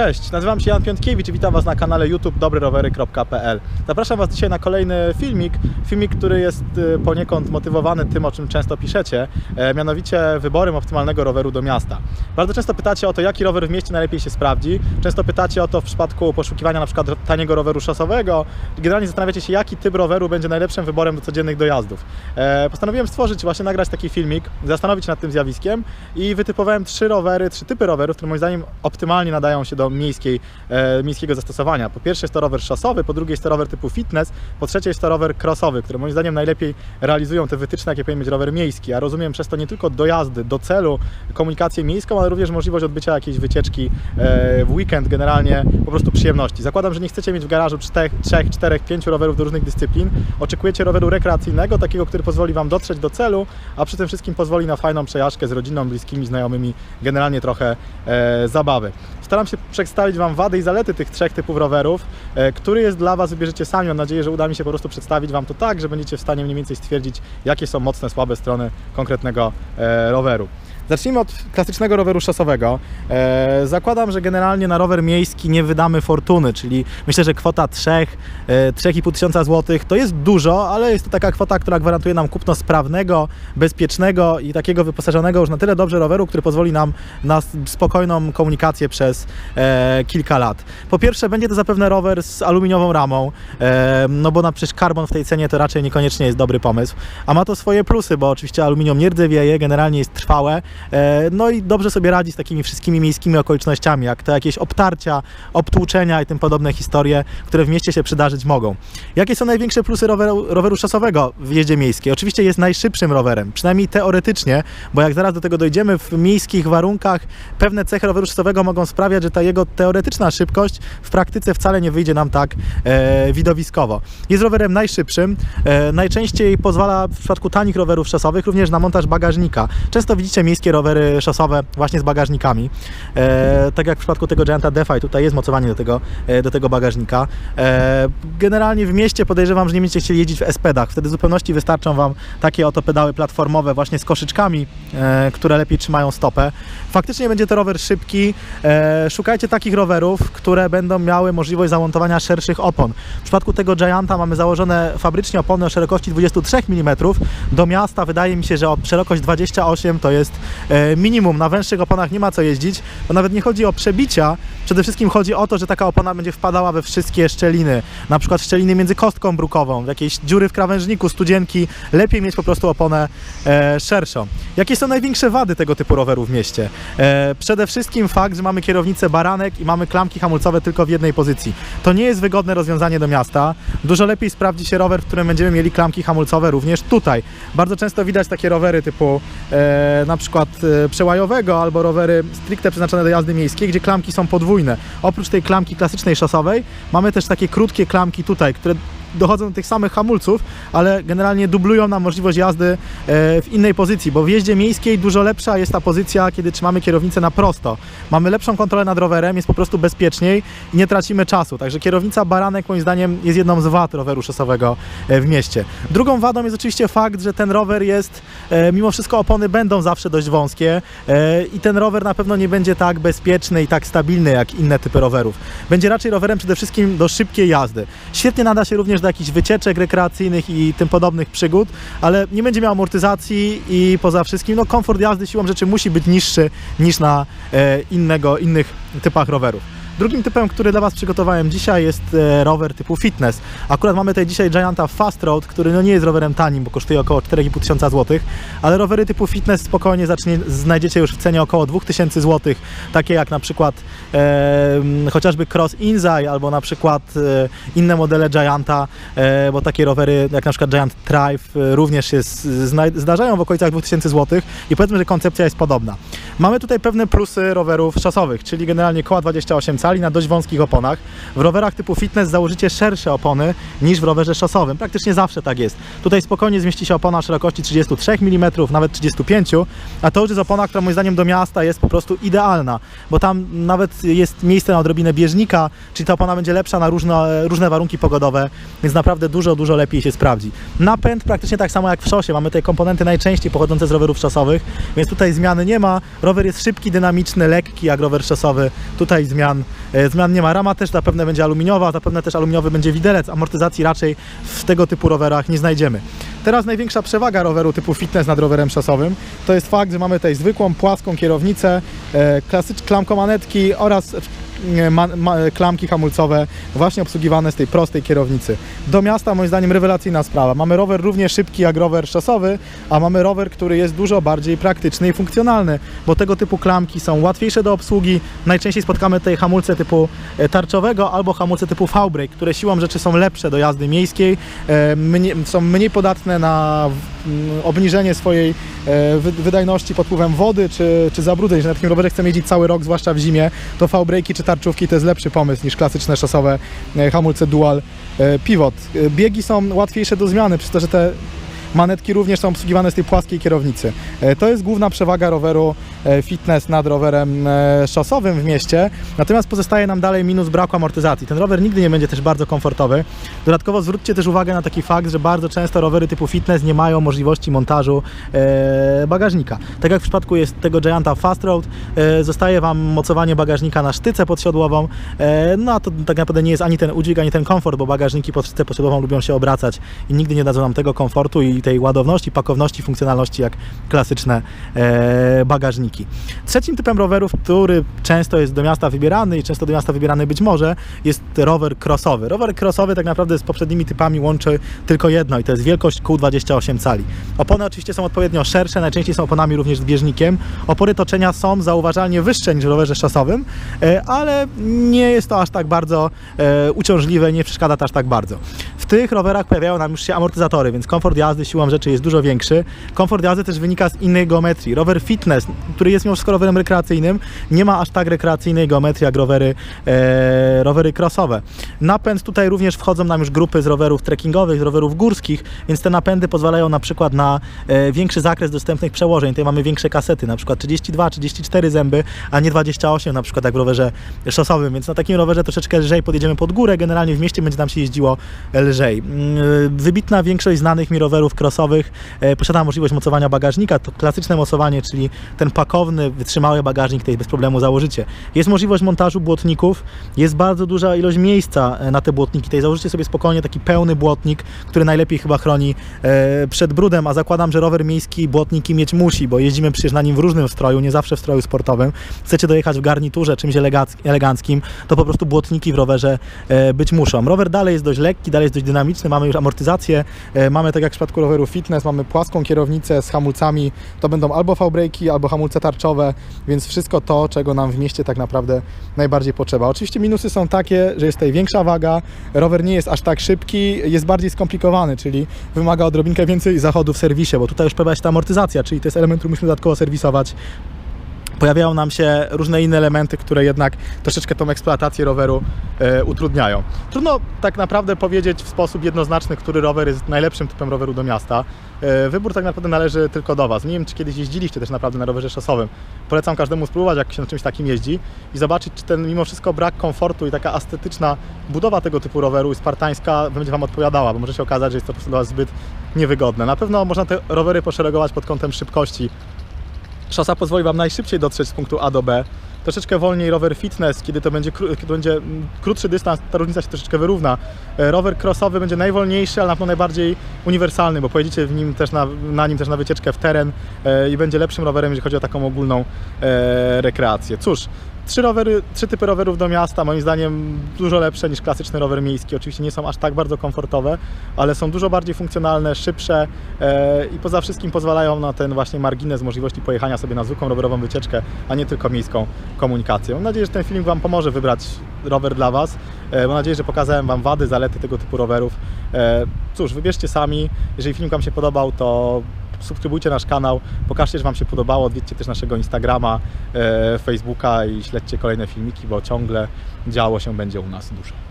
Cześć, nazywam się Jan Piątkiewicz i witam Was na kanale YouTube dobryrowery.pl. Zapraszam Was dzisiaj na kolejny filmik, filmik, który jest y, poniekąd motywowany tym, o czym często piszecie, e, mianowicie wyborem optymalnego roweru do miasta. Bardzo często pytacie o to, jaki rower w mieście najlepiej się sprawdzi. Często pytacie o to w przypadku poszukiwania na przykład taniego roweru szosowego. Generalnie zastanawiacie się, jaki typ roweru będzie najlepszym wyborem do codziennych dojazdów. E, Postanowiłem stworzyć, właśnie nagrać taki filmik, zastanowić się nad tym zjawiskiem i wytypowałem trzy rowery, trzy typy rowerów, które moim zdaniem optymalnie nadają się do miejskiej, e, miejskiego zastosowania. Po pierwsze jest to rower szosowy, po drugie jest to rower typu fitness, po trzecie jest to rower crossowy, które moim zdaniem najlepiej realizują te wytyczne, jakie powinien mieć rower miejski. A rozumiem przez to nie tylko dojazdy do celu, komunikację miejską, ale również możliwość odbycia jakiejś wycieczki e, w weekend, generalnie po prostu przyjemności. Zakładam, że nie chcecie mieć w garażu czterech, trzech, czterech, pięciu rowerów do różnych dyscyplin. Oczekujecie roweru rekreacyjnego, takiego, który pozwoli Wam dotrzeć do celu, a przy tym wszystkim pozwoli na fajną przejażdżkę z rodziną, bliskimi, znajomymi, generalnie trochę e, zabawy. Staram się przedstawić Wam wady i zalety tych trzech typów rowerów. E, który jest dla Was, wybierzecie sami. Mam nadzieję, że uda mi się po prostu przedstawić Wam to tak, że będziecie w stanie mniej więcej stwierdzić, jakie są mocne, słabe strony konkretnego e, roweru. Zacznijmy od klasycznego roweru szosowego. E, zakładam, że generalnie na rower miejski nie wydamy fortuny, czyli myślę, że kwota 3, e, 3,5 tysiąca złotych to jest dużo, ale jest to taka kwota, która gwarantuje nam kupno sprawnego, bezpiecznego i takiego wyposażonego już na tyle dobrze roweru, który pozwoli nam na spokojną komunikację przez e, kilka lat. Po pierwsze, będzie to zapewne rower z aluminiową ramą, e, no bo na przecież karbon w tej cenie to raczej niekoniecznie jest dobry pomysł, a ma to swoje plusy, bo oczywiście aluminium nie rdzewieje, generalnie jest trwałe, no i dobrze sobie radzi z takimi wszystkimi miejskimi okolicznościami, jak to jakieś obtarcia, obtłuczenia i tym podobne historie, które w mieście się przydarzyć mogą. Jakie są największe plusy roweru, roweru szosowego w jeździe miejskiej? Oczywiście jest najszybszym rowerem, przynajmniej teoretycznie, bo jak zaraz do tego dojdziemy, w miejskich warunkach pewne cechy roweru szosowego mogą sprawiać, że ta jego teoretyczna szybkość w praktyce wcale nie wyjdzie nam tak e, widowiskowo. Jest rowerem najszybszym, e, najczęściej pozwala w przypadku tanich rowerów szosowych również na montaż bagażnika. Często widzicie miejskie rowery szosowe właśnie z bagażnikami. E, tak jak w przypadku tego Gianta DeFi, tutaj jest mocowanie do tego, e, do tego bagażnika. E, generalnie w mieście podejrzewam, że nie będziecie chcieli jeździć w S-pedach. Wtedy w zupełności wystarczą Wam takie oto pedały platformowe właśnie z koszyczkami, e, które lepiej trzymają stopę. Faktycznie będzie to rower szybki. E, szukajcie takich rowerów, które będą miały możliwość zamontowania szerszych opon. W przypadku tego Gianta mamy założone fabrycznie opony o szerokości 23 mm. Do miasta wydaje mi się, że o szerokość 28 to jest minimum. Na węższych oponach nie ma co jeździć, bo nawet nie chodzi o przebicia. Przede wszystkim chodzi o to, że taka opona będzie wpadała we wszystkie szczeliny. Na przykład szczeliny między kostką brukową, w jakieś dziury w krawężniku, studzienki. Lepiej mieć po prostu oponę e, szerszą. Jakie są największe wady tego typu roweru w mieście? E, przede wszystkim fakt, że mamy kierownicę baranek i mamy klamki hamulcowe tylko w jednej pozycji. To nie jest wygodne rozwiązanie do miasta. Dużo lepiej sprawdzi się rower, w którym będziemy mieli klamki hamulcowe również tutaj. Bardzo często widać takie rowery typu e, na przykład e, przełajowego albo rowery stricte przeznaczone do jazdy miejskiej, gdzie klamki są podwójne. Oprócz tej klamki klasycznej szosowej mamy też takie krótkie klamki tutaj, które dochodzą do tych samych hamulców, ale generalnie dublują nam możliwość jazdy e, w innej pozycji, bo w jeździe miejskiej dużo lepsza jest ta pozycja, kiedy trzymamy kierownicę na prosto. Mamy lepszą kontrolę nad rowerem, jest po prostu bezpieczniej i nie tracimy czasu. Także kierownica baranek moim zdaniem jest jedną z wad roweru szosowego e, w mieście. Drugą wadą jest oczywiście fakt, że ten rower jest, e, mimo wszystko opony będą zawsze dość wąskie i ten rower na pewno nie będzie tak bezpieczny i tak stabilny jak inne typy rowerów. Będzie raczej rowerem przede wszystkim do szybkiej jazdy. Świetnie nada się również do jakichś wycieczek rekreacyjnych i tym podobnych przygód, ale nie będzie miał amortyzacji i poza wszystkim no, komfort jazdy siłą rzeczy musi być niższy niż na e, innego, innych typach rowerów. Drugim typem, który dla Was przygotowałem dzisiaj jest e, rower typu fitness. Akurat mamy tutaj dzisiaj Gianta Fast Road, który no nie jest rowerem tanim, bo kosztuje około 4,5 tysiąca złotych, ale rowery typu fitness spokojnie zacznie, znajdziecie już w cenie około 2000 złotych, takie jak na przykład e, chociażby Cross Inzai albo na przykład e, inne modele Gianta, e, bo takie rowery jak na przykład Giant Drive e, również się zdarzają w okolicach 2000 złotych i powiedzmy, że koncepcja jest podobna. Mamy tutaj pewne plusy rowerów szosowych, czyli generalnie koła 28 cali na dość wąskich oponach. W rowerach typu fitness założycie szersze opony niż w rowerze szosowym. Praktycznie zawsze tak jest. Tutaj spokojnie zmieści się opona szerokości 33 mm, nawet 35 a to już jest opona, która moim zdaniem do miasta jest po prostu idealna, bo tam nawet jest miejsce na odrobinę bieżnika, czyli ta opona będzie lepsza na różne, różne warunki pogodowe, więc naprawdę dużo, dużo lepiej się sprawdzi. Napęd praktycznie tak samo jak w szosie. Mamy tutaj komponenty najczęściej pochodzące z rowerów szosowych, więc tutaj zmiany nie ma. Rower jest szybki, dynamiczny, lekki jak rower szosowy. Tutaj zmian zmian nie ma. Rama też zapewne będzie aluminiowa, zapewne też aluminiowy będzie widelec. Amortyzacji raczej w tego typu rowerach nie znajdziemy. Teraz największa przewaga roweru typu fitness nad rowerem szosowym to jest fakt, że mamy tutaj zwykłą, płaską kierownicę, e, klasycz, klamkomanetki oraz e, klamki hamulcowe właśnie obsługiwane z tej prostej kierownicy. Do miasta moim zdaniem rewelacyjna sprawa. Mamy rower równie szybki jak rower szosowy, a mamy rower, który jest dużo bardziej praktyczny i funkcjonalny, bo tego typu klamki są łatwiejsze do obsługi. Najczęściej spotkamy tutaj hamulce typu e, tarczowego albo hamulce typu V-brake, które siłą rzeczy są lepsze do jazdy miejskiej, e, są mniej podatne na obniżenie swojej e, wy- wydajności pod wpływem wody czy, czy zabrudzeń, że na takim rowerze chcemy jeździć cały rok, zwłaszcza w zimie, to V-brake'i czy tarczówki to jest lepszy pomysł niż klasyczne szosowe e, hamulce dual e, pivot. E, Biegi są łatwiejsze do zmiany, przez to, że te manetki również są obsługiwane z tej płaskiej kierownicy. To jest główna przewaga roweru fitness nad rowerem e, szosowym w mieście, natomiast pozostaje nam dalej minus braku amortyzacji. Ten rower nigdy nie będzie też bardzo komfortowy. Dodatkowo zwróćcie też uwagę na taki fakt, że bardzo często rowery typu fitness nie mają możliwości montażu e, bagażnika. Tak jak w przypadku jest tego Gianta Fast Road, e, zostaje Wam mocowanie bagażnika na sztycę podsiodłową, e, no a to tak naprawdę nie jest ani ten udźwig, ani ten komfort, bo bagażniki pod sztycę podsiodłową lubią się obracać i nigdy nie dadzą nam tego komfortu i tej ładowności, pakowności, funkcjonalności jak klasyczne e, Trzecim typem rowerów, który często jest do miasta wybierany i często do miasta wybierany być może, jest rower crossowy. Rower crossowy tak naprawdę z poprzednimi typami łączy tylko jedno i to jest wielkość kół 28 cali. Opony oczywiście są odpowiednio szersze, najczęściej są oponami również z bieżnikiem. Opory toczenia są zauważalnie wyższe niż w rowerze szosowym, e, ale nie jest to aż tak bardzo e, uciążliwe, nie przeszkadza to aż tak bardzo. W tych rowerach pojawiają nam już się amortyzatory, więc komfort jazdy siłą rzeczy jest dużo większy. Komfort jazdy też wynika z innej geometrii. Rower fitness, który jest mimo rowerem rekreacyjnym, nie ma aż tak rekreacyjnej geometrii jak rowery, e, rowery crossowe. Napęd tutaj również wchodzą nam już grupy z rowerów trekkingowych, z rowerów górskich, więc te napędy pozwalają na przykład na e, większy zakres dostępnych przełożeń. Tutaj mamy większe kasety, na przykład 32, 34 zęby, a nie 28 na przykład jak w rowerze szosowym, więc na takim rowerze troszeczkę lżej podjedziemy pod górę, generalnie w mieście będzie nam się jeździło lżej. Mm, Wybitna większość znanych mi rowerów crossowych e, posiada możliwość mocowania bagażnika, to klasyczne mocowanie, czyli ten wytrzymały bagażnik, który bez problemu założycie. Jest możliwość montażu błotników, jest bardzo duża ilość miejsca e, na te błotniki, tutaj założycie sobie spokojnie taki pełny błotnik, który najlepiej chyba chroni e, przed brudem, a zakładam, że rower miejski błotniki mieć musi, bo jeździmy przecież na nim w różnym stroju, nie zawsze w stroju sportowym. Chcecie dojechać w garniturze, czymś eleganckim, to po prostu błotniki w rowerze e, być muszą. Rower dalej jest dość lekki, dalej jest dość dynamiczny, mamy już amortyzację, mamy tak jak w przypadku roweru fitness, mamy płaską kierownicę z hamulcami, to będą albo V-brake'i, albo hamulce tarczowe, więc wszystko to, czego nam w mieście tak naprawdę najbardziej potrzeba. Oczywiście minusy są takie, że jest tutaj większa waga, rower nie jest aż tak szybki, jest bardziej skomplikowany, czyli wymaga odrobinkę więcej zachodu w serwisie, bo tutaj już pojawia się ta amortyzacja, czyli to jest element, który musimy dodatkowo serwisować pojawiają nam się różne inne elementy, które jednak troszeczkę tą eksploatację roweru e, utrudniają. Trudno tak naprawdę powiedzieć w sposób jednoznaczny, który rower jest najlepszym typem roweru do miasta. E, wybór tak naprawdę należy tylko do Was. Nie wiem, czy kiedyś jeździliście też naprawdę na rowerze szosowym. Polecam każdemu spróbować, jak się na czymś takim jeździ i zobaczyć, czy ten mimo wszystko brak komfortu i taka estetyczna budowa tego typu roweru spartańska będzie Wam odpowiadała, bo może się okazać, że jest to po prostu dla Was zbyt niewygodne. Na pewno można te rowery poszeregować pod kątem szybkości, Szosa pozwoli Wam najszybciej dotrzeć z punktu A do B. Troszeczkę wolniej rower fitness, kiedy to będzie, kiedy będzie mm, krótszy dystans, ta różnica się troszeczkę wyrówna. E, Rower crossowy będzie najwolniejszy, ale na pewno najbardziej uniwersalny, bo pojedziecie w nim też na, na nim też na wycieczkę w teren e, i będzie lepszym rowerem, jeżeli chodzi o taką ogólną e, rekreację. Cóż, trzy, rowery, trzy typy rowerów do miasta, moim zdaniem dużo lepsze niż klasyczny rower miejski. Oczywiście nie są aż tak bardzo komfortowe, ale są dużo bardziej funkcjonalne, szybsze e, i poza wszystkim pozwalają na ten właśnie margines możliwości pojechania sobie na zwykłą rowerową wycieczkę, a nie tylko miejską komunikację. Mam nadzieję, że ten film Wam pomoże wybrać rower dla Was. E, mam nadzieję, że pokazałem Wam wady, zalety tego typu rowerów. E, cóż, wybierzcie sami. Jeżeli film Wam się podobał, to subskrybujcie nasz kanał, pokażcie, że Wam się podobało, odwiedźcie też naszego Instagrama, e, Facebooka i śledźcie kolejne filmiki, bo ciągle działo się będzie u nas dużo.